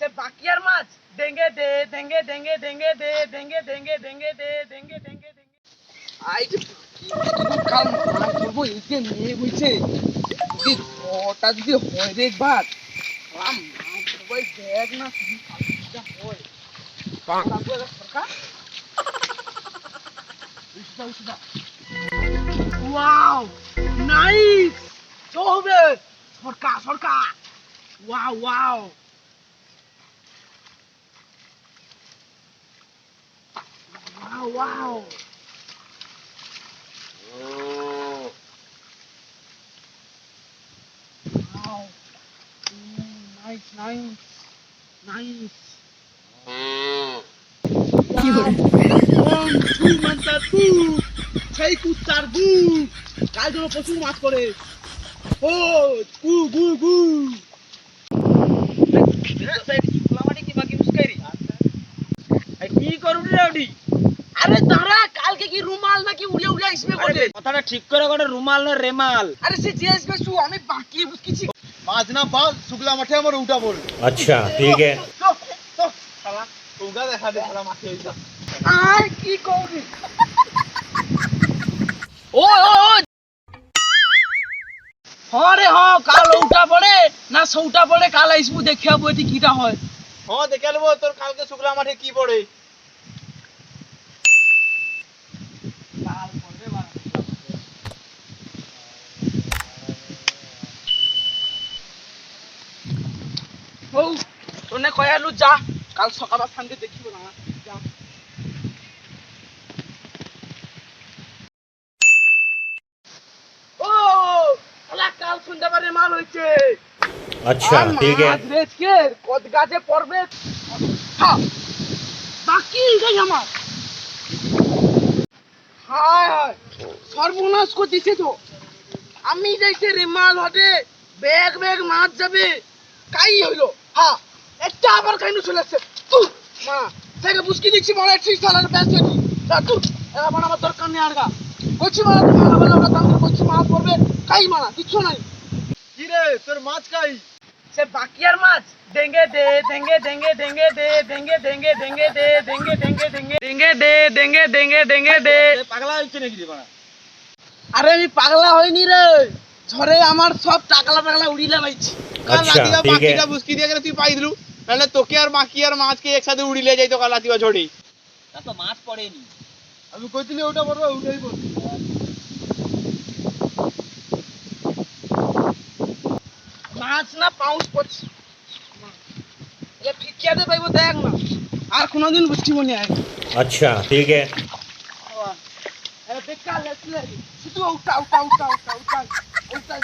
সে বাকিয়ার মাছ। ডেঙ্গে দে ডেঙ্গে ডেঙ্গে ডেঙ্গে দে ডেঙ্গে ডেঙ্গে ডেঙ্গে দে ডেঙ্গে ডেঙ্গে ডেঙ্গে। I যে কাল মাছ ধরবো এই যে মেয়ে বলছে যদি ওটা যদি হয় রে একবার। দেখ না হয়। সরকার? সরকার Wow, wow. Wow. Mm, nice, nice. Nice. One, two, মান্তা টু সেই কুত্তার গু কাল যেন প্রচুর মাছ করে ও গু গু গু। কি করবি রে আরে দাঁড়া কালকে কি রুমাল নাকি উড়ে উড়ে আসবে বলে কথাটা ঠিক করে করে রুমাল না রেমাল। আরে সে যে আসবে শু আমি বাকি কিছু শুকলা মাঠে আমার উঠা আচ্ছা ঠিক আছে। দেখা কি ও ও হরে হ্যাঁ হ হ্যাঁ, কাল উঠা পড়ে। না সৌটা পড়ে কাল আইসবু কিটা হয়। হ দেখে নেব তোর কালকে শুকলা মাঠে কি পড়ে? হৌ তোনে কয়ালু যা কাল সকাল শান্তি দেখিব না যা ও ওলা কাল সন্ধ্যাবারে মাল হইছে अच्छा ठीक है রেজকে কদ গাছে পড়বে হ্যাঁ বাকি যাই আমার হায় হায় সর্বনাশ করতেছে তো আমি যাইতে রেমাল হটে ব্যাগ ব্যাগ মাছ যাবে কাই হইলো হ্যাঁ একটা আবার কাইনু চলে আসছে। তু মা থেকে বুঝকি দিচ্ছি মনে হচ্ছে সালার ব্যস্ত হয়েছি তা তু আমার দরকার নেই আরগা বলছি মারা তুমি আবার ওটা দাম বলছি মাছ পড়বে। কাই মারা কিচ্ছু নাই। কি রে তোর মাছ খাই সে বাকিয়ার মাছ। ডেঙ্গে দে ডেঙ্গে ডেঙ্গে ডেঙ্গে দে ডেঙ্গে ডেঙ্গে ডেঙ্গে দে ডেঙ্গে ডেঙ্গে ডেঙ্গে ডেঙ্গে দে ডেঙ্গে ডেঙ্গে ডেঙ্গে দে। পাগলা হচ্ছে নাকি রে বাড়া আরে আমি পাগলা হইনি রে। ঝড়ে আমার সব টাকলা টাকলা উড়িলা লাইছি কাল আচ্ছা, লাতিবা বাকিটা বুঝকি দিয়ে গেলে তুই পাই দিলু নাহলে তোকে আর বাকি আর মাছকে একসাথে উড়িলে যাইতো কাল লাতিবা ঝড়ে। তা তো মাছ পড়েনি। আমি কইতিলি ওটা বড় ওটাই মাছ না পাউন্স পড়ছে। এটা পাইবো দেখ না। আর কোনোদিন বুঝছি মনে আচ্ছা ঠিক আছে। আরে বেকার লাগছে শুধু উঠা উঠা উঠা উঠা উঠা। উঠা